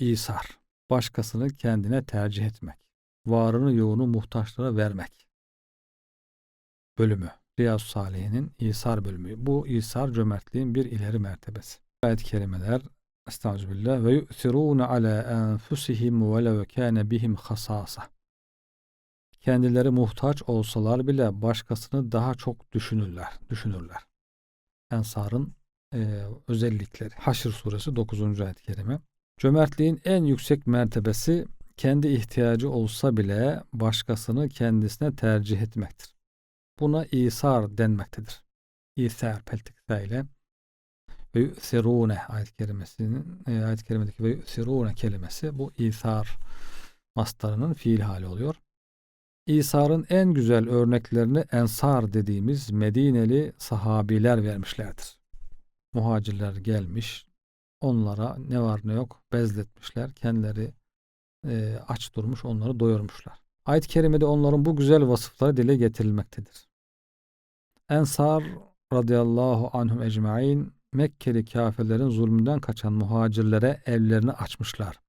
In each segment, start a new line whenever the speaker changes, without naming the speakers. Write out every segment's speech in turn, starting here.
İsar. Başkasını kendine tercih etmek. Varını yoğunu muhtaçlara vermek. Bölümü. Riyaz Salih'in İsar bölümü. Bu İsar cömertliğin bir ileri mertebesi. Ayet-i kerimeler Estağfirullah ve yu'thirûne alâ enfusihim ve lev kâne bihim hasâsa. Kendileri muhtaç olsalar bile başkasını daha çok düşünürler. Düşünürler. Ensar'ın e, özellikleri. Haşr suresi 9. ayet-i kerime. Cömertliğin en yüksek mertebesi kendi ihtiyacı olsa bile başkasını kendisine tercih etmektir. Buna isar denmektedir. İsar peltik ile ve yu'sirune ayet kerimesinin e, ayet kerimedeki ve yu'sirune kelimesi bu isar mastarının fiil hali oluyor. İsar'ın en güzel örneklerini ensar dediğimiz Medineli sahabiler vermişlerdir. Muhacirler gelmiş, onlara ne var ne yok bezletmişler, kendileri e, aç durmuş, onları doyurmuşlar. Ayet-i kerimede onların bu güzel vasıfları dile getirilmektedir. Ensar radıyallahu anhum ecmain Mekkeli kafirlerin zulmünden kaçan muhacirlere evlerini açmışlar.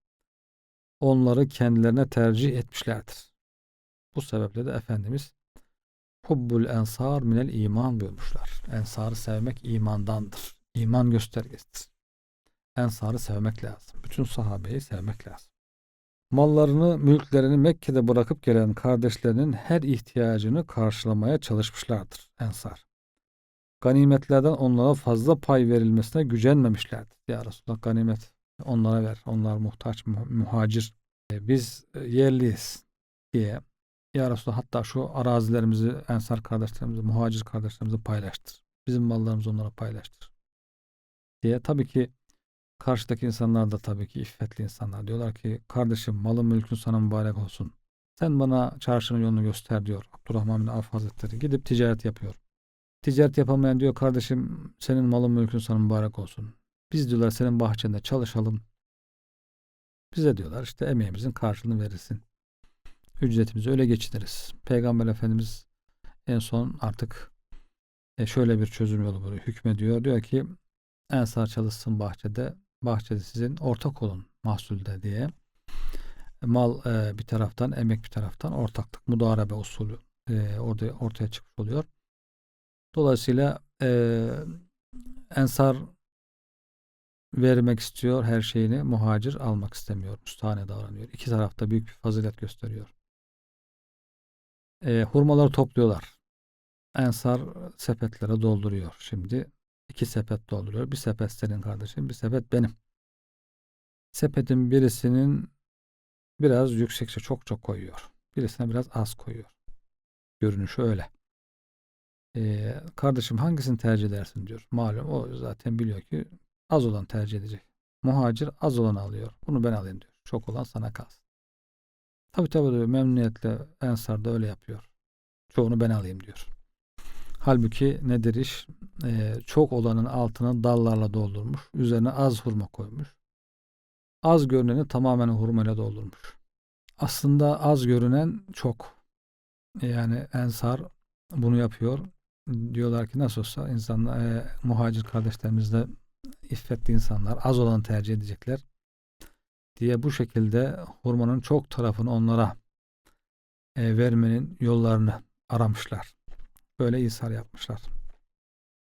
Onları kendilerine tercih etmişlerdir. Bu sebeple de Efendimiz Hubbul ensar minel iman buyurmuşlar. Ensarı sevmek imandandır. İman göstergesidir. Ensarı sevmek lazım. Bütün sahabeyi sevmek lazım. Mallarını, mülklerini Mekke'de bırakıp gelen kardeşlerinin her ihtiyacını karşılamaya çalışmışlardır Ensar. Ganimetlerden onlara fazla pay verilmesine gücenmemişlerdir. Ya Resulallah ganimet onlara ver. Onlar muhtaç, muhacir. E, biz yerliyiz diye Ya Resulallah hatta şu arazilerimizi Ensar kardeşlerimizi, muhacir kardeşlerimizi paylaştır. Bizim mallarımızı onlara paylaştır. Diye tabii ki Karşıdaki insanlar da tabii ki iffetli insanlar. Diyorlar ki kardeşim malın mülkün sana mübarek olsun. Sen bana çarşının yolunu göster diyor. Abdurrahman bin Avf Hazretleri gidip ticaret yapıyor. Ticaret yapamayan diyor kardeşim senin malın mülkün sana mübarek olsun. Biz diyorlar senin bahçende çalışalım. Bize diyorlar işte emeğimizin karşılığını verirsin. Ücretimizi öyle geçiniriz. Peygamber Efendimiz en son artık e, şöyle bir çözüm yolu buluyor. Hükmediyor. Diyor ki Ensar çalışsın bahçede bahçede sizin ortak olun mahsulde diye. Mal e, bir taraftan, emek bir taraftan ortaklık, mudarebe usulü e, orada ortaya çıkmış oluyor. Dolayısıyla e, ensar vermek istiyor her şeyini, muhacir almak istemiyor, müstahane davranıyor. İki tarafta büyük bir fazilet gösteriyor. E, hurmaları topluyorlar. Ensar sepetlere dolduruyor. Şimdi iki sepet dolduruyor. Bir sepet senin kardeşin, bir sepet benim. Sepetin birisinin biraz yüksekçe çok çok koyuyor. Birisine biraz az koyuyor. Görünüşü öyle. Ee, kardeşim hangisini tercih edersin diyor. Malum o zaten biliyor ki az olan tercih edecek. Muhacir az olanı alıyor. Bunu ben alayım diyor. Çok olan sana kalsın. Tabi tabi diyor memnuniyetle Ensar da öyle yapıyor. Çoğunu ben alayım diyor. Halbuki nedir iş? Ee, çok olanın altını dallarla doldurmuş. Üzerine az hurma koymuş. Az görüneni tamamen hurmayla doldurmuş. Aslında az görünen çok. Yani Ensar bunu yapıyor. Diyorlar ki nasıl olsa insanlar, e, muhacir kardeşlerimiz de iffetli insanlar az olanı tercih edecekler diye bu şekilde hurmanın çok tarafını onlara e, vermenin yollarını aramışlar. Böyle ishar yapmışlar.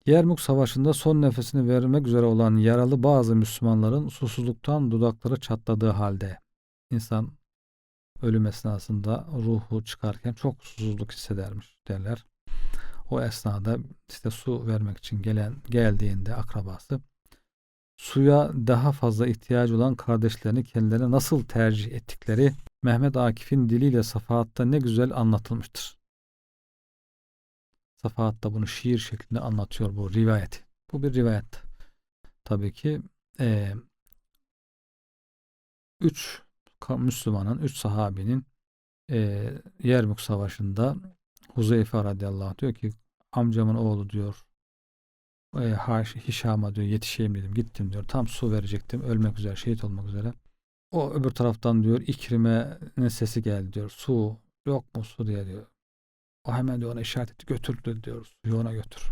Yermuk Savaşı'nda son nefesini vermek üzere olan yaralı bazı Müslümanların susuzluktan dudakları çatladığı halde insan ölüm esnasında ruhu çıkarken çok susuzluk hissedermiş derler. O esnada işte su vermek için gelen geldiğinde akrabası suya daha fazla ihtiyacı olan kardeşlerini kendilerine nasıl tercih ettikleri Mehmet Akif'in diliyle Safahat'ta ne güzel anlatılmıştır. Safahat da bunu şiir şeklinde anlatıyor bu rivayet. Bu bir rivayet. Tabii ki. E, üç Müslümanın, üç sahabinin e, Yermuk Savaşı'nda Huzeyfe radıyallahu diyor ki amcamın oğlu diyor e, Hişam'a diyor yetişeyim dedim gittim diyor. Tam su verecektim ölmek üzere şehit olmak üzere. O öbür taraftan diyor İkrime'nin sesi geldi diyor. Su yok mu su? diye diyor o hemen diyor ona işaret etti. Götürdü diyor. Suyu ona götür.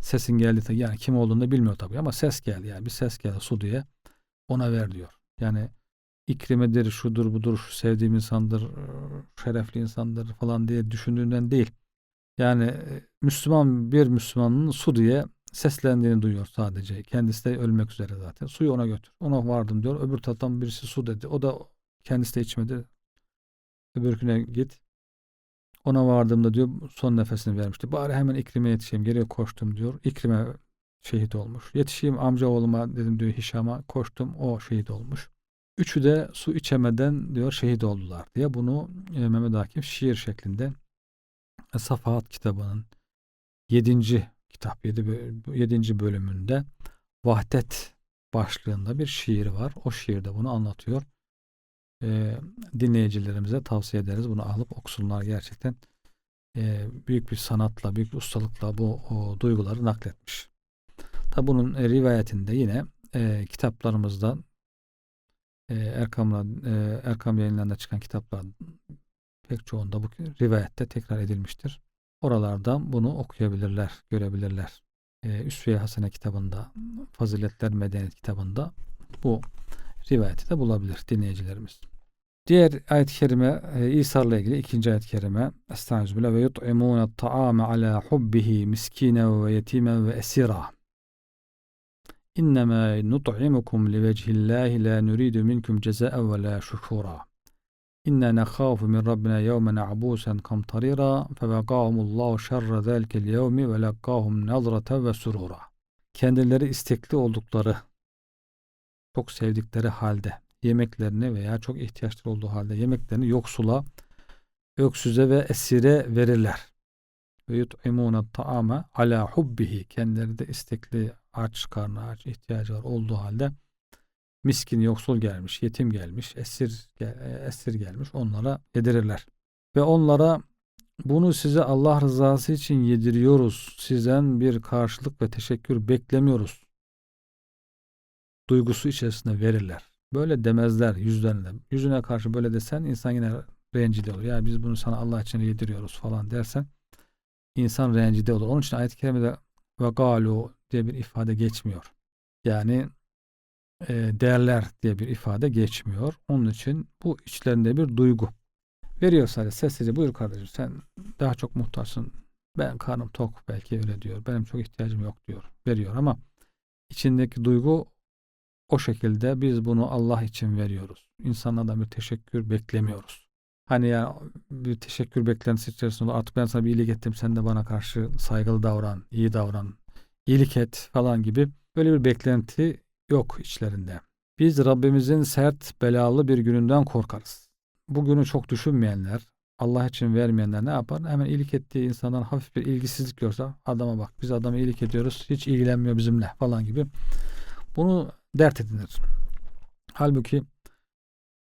Sesin geldi. Yani kim olduğunu da bilmiyor tabii ama ses geldi. Yani bir ses geldi su diye. Ona ver diyor. Yani ikrimedir, şudur budur, şu sevdiğim insandır, şerefli insandır falan diye düşündüğünden değil. Yani e, Müslüman bir Müslümanın su diye seslendiğini duyuyor sadece. Kendisi de ölmek üzere zaten. Suyu ona götür. Ona vardım diyor. Öbür taraftan birisi su dedi. O da kendisi de içmedi. Öbürküne git. Ona vardığımda diyor son nefesini vermişti. Bari hemen İkrim'e yetişeyim. Geriye koştum diyor. İkrim'e şehit olmuş. Yetişeyim amca oğluma dedim diyor Hişam'a. Koştum o şehit olmuş. Üçü de su içemeden diyor şehit oldular diye bunu e, Mehmet Akif şiir şeklinde Safahat kitabının yedinci kitap yedinci bölümünde Vahdet başlığında bir şiir var. O şiirde bunu anlatıyor. Ee, dinleyicilerimize tavsiye ederiz. Bunu alıp okusunlar gerçekten. E, büyük bir sanatla, büyük bir ustalıkla bu o, duyguları nakletmiş. Tabi bunun e, rivayetinde yine e, kitaplarımızda e, Erkam'la e, Erkam yayınlarında çıkan kitaplar pek çoğunda bu rivayette tekrar edilmiştir. Oralardan bunu okuyabilirler, görebilirler. E, Üsve-i Hasene kitabında, Faziletler Medeniyet kitabında bu rivayeti de bulabilir dinleyicilerimiz. Diğer ayet-i kerime e, İsa'la ilgili ikinci ayet-i kerime Estağfirullah ve yut'imûne ta'ame ala hubbihi miskine ve yetimen ve esira. İnnemâ nut'imukum li vecihillahi la nuridu minkum cezaen ve la şukura. İnna nekhafu min rabbina yevmen abusen kamtarira fevekahumullahu şerre zelkel yevmi ve lekkahum nazrata ve surura. Kendileri istekli oldukları, çok sevdikleri halde yemeklerini veya çok ihtiyaçları olduğu halde yemeklerini yoksula, öksüze ve esire verirler. Ve yut'imûne ta'ame ala hubbihi. Kendileri de istekli, aç, karnı aç, ihtiyacı var olduğu halde miskin, yoksul gelmiş, yetim gelmiş, esir, esir gelmiş onlara yedirirler. Ve onlara bunu size Allah rızası için yediriyoruz. Sizden bir karşılık ve teşekkür beklemiyoruz. Duygusu içerisinde verirler. Böyle demezler yüzlerine. Yüzüne karşı böyle desen insan yine rencide olur. Ya biz bunu sana Allah için yediriyoruz falan dersen insan rencide olur. Onun için ayet-i kerimede ve galu diye bir ifade geçmiyor. Yani e, değerler diye bir ifade geçmiyor. Onun için bu içlerinde bir duygu. Veriyor sadece sessizce buyur kardeşim sen daha çok muhtaçsın. Ben karnım tok belki öyle diyor. Benim çok ihtiyacım yok diyor. Veriyor ama içindeki duygu o şekilde biz bunu Allah için veriyoruz. İnsanlardan bir teşekkür beklemiyoruz. Hani ya bir teşekkür beklentisi içerisinde artık ben sana bir iyilik ettim sen de bana karşı saygılı davran, iyi davran, iyilik et falan gibi böyle bir beklenti yok içlerinde. Biz Rabbimizin sert, belalı bir gününden korkarız. Bu günü çok düşünmeyenler, Allah için vermeyenler ne yapar? Hemen iyilik ettiği insandan hafif bir ilgisizlik görse adama bak biz adama iyilik ediyoruz hiç ilgilenmiyor bizimle falan gibi. Bunu dert edinir. Halbuki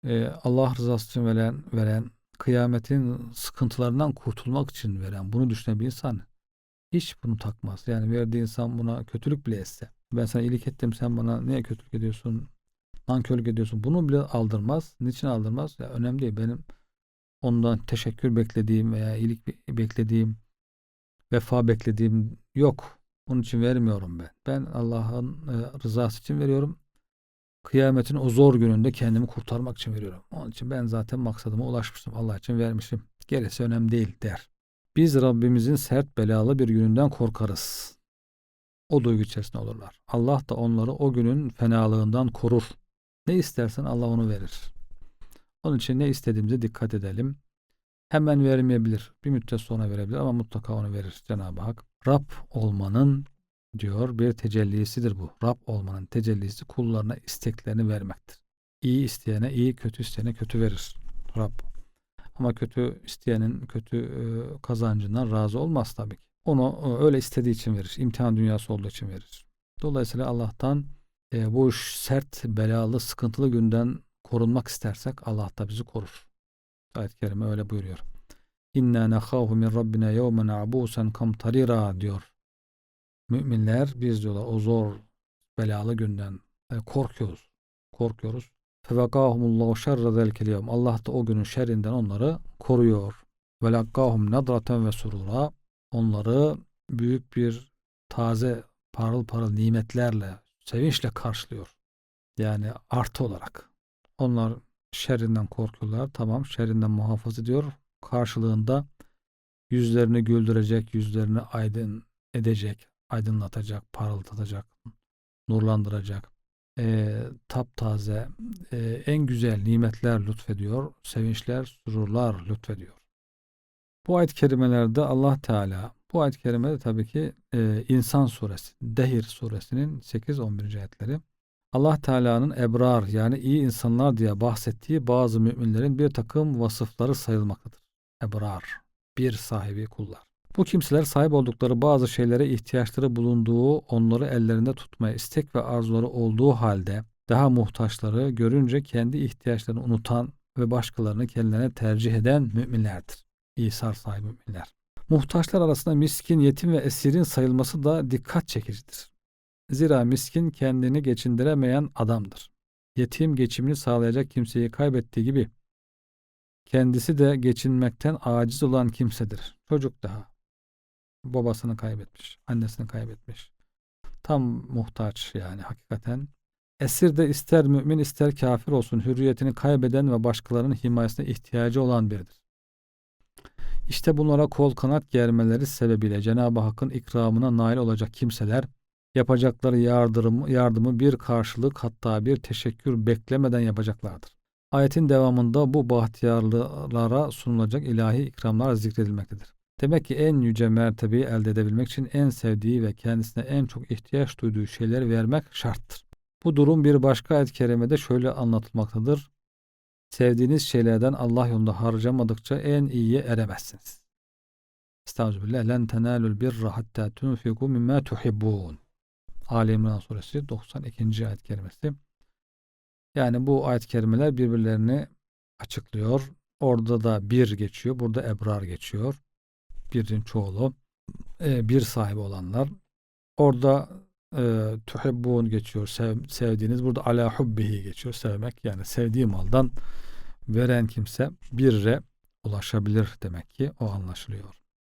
e, Allah rızası için veren, veren kıyametin sıkıntılarından kurtulmak için veren bunu düşünen bir insan hiç bunu takmaz. Yani verdiği insan buna kötülük bile etse. Ben sana iyilik ettim sen bana niye kötülük ediyorsun? Nankörlük ediyorsun. Bunu bile aldırmaz. Niçin aldırmaz? Ya önemli değil. Benim ondan teşekkür beklediğim veya iyilik beklediğim vefa beklediğim yok. Onun için vermiyorum ben. Ben Allah'ın e, rızası için veriyorum. Kıyametin o zor gününde kendimi kurtarmak için veriyorum. Onun için ben zaten maksadıma ulaşmıştım. Allah için vermişim. Gerisi önemli değil der. Biz Rabbimizin sert belalı bir gününden korkarız. O duygu içerisinde olurlar. Allah da onları o günün fenalığından korur. Ne istersen Allah onu verir. Onun için ne istediğimize dikkat edelim. Hemen vermeyebilir. Bir müddet sonra verebilir ama mutlaka onu verir Cenab-ı Hak. Rab olmanın diyor bir tecellisidir bu. Rab olmanın tecellisi kullarına isteklerini vermektir. İyi isteyene iyi, kötü isteyene kötü verir. Rab. Ama kötü isteyenin kötü e, kazancından razı olmaz tabii ki. Onu e, öyle istediği için verir. İmtihan dünyası olduğu için verir. Dolayısıyla Allah'tan e, bu sert, belalı, sıkıntılı günden korunmak istersek Allah da bizi korur. Ayet-i Kerime öyle buyuruyor. İnna nekhafu min rabbina yevmen abusen kamtarira diyor. Müminler biz diyorlar o zor belalı günden e, korkuyoruz. Korkuyoruz. Fevekahumullahu şerre zelkel yevm. Allah da o günün şerrinden onları koruyor. Ve lakkahum nadraten ve surura. Onları büyük bir taze parıl parıl nimetlerle, sevinçle karşılıyor. Yani artı olarak. Onlar şerrinden korkuyorlar. Tamam şerrinden muhafaza ediyor. Karşılığında yüzlerini güldürecek, yüzlerini aydın edecek, aydınlatacak, parıldatacak, nurlandıracak, e, taptaze, e, en güzel nimetler lütfediyor, sevinçler, sururlar lütfediyor. Bu ayet-i kerimelerde Allah Teala, bu ayet-i kerimede tabii ki e, İnsan suresi, Dehir suresinin 8-11. ayetleri. Allah Teala'nın ebrar yani iyi insanlar diye bahsettiği bazı müminlerin bir takım vasıfları sayılmaktadır. Ebrar, bir sahibi kullar. Bu kimseler sahip oldukları bazı şeylere ihtiyaçları bulunduğu, onları ellerinde tutmaya istek ve arzuları olduğu halde daha muhtaçları görünce kendi ihtiyaçlarını unutan ve başkalarını kendilerine tercih eden müminlerdir. İsar sahibi müminler. Muhtaçlar arasında miskin, yetim ve esirin sayılması da dikkat çekicidir. Zira miskin kendini geçindiremeyen adamdır. Yetim geçimini sağlayacak kimseyi kaybettiği gibi kendisi de geçinmekten aciz olan kimsedir. Çocuk daha. Babasını kaybetmiş, annesini kaybetmiş. Tam muhtaç yani hakikaten. Esir de ister mümin ister kafir olsun hürriyetini kaybeden ve başkalarının himayesine ihtiyacı olan biridir. İşte bunlara kol kanat germeleri sebebiyle Cenab-ı Hakk'ın ikramına nail olacak kimseler yapacakları yardımı, yardımı bir karşılık hatta bir teşekkür beklemeden yapacaklardır. Ayetin devamında bu bahtiyarlara sunulacak ilahi ikramlar zikredilmektedir. Demek ki en yüce mertebeyi elde edebilmek için en sevdiği ve kendisine en çok ihtiyaç duyduğu şeyleri vermek şarttır. Bu durum bir başka ayet-i kerimede şöyle anlatılmaktadır. Sevdiğiniz şeylerden Allah yolunda harcamadıkça en iyiye eremezsiniz. Estağfirullah. Len tenalul birra hatta tunfiku mimma tuhibbun. Ali İmran suresi 92. ayet kerimesi. Yani bu ayet kerimeler birbirlerini açıklıyor. Orada da bir geçiyor. Burada ebrar geçiyor. Birin çoğulu. E, bir sahibi olanlar. Orada e, tuhibbun geçiyor. Sev, sevdiğiniz. Burada ala hubbihi geçiyor. Sevmek. Yani sevdiği maldan veren kimse birre ulaşabilir demek ki o anlaşılıyor.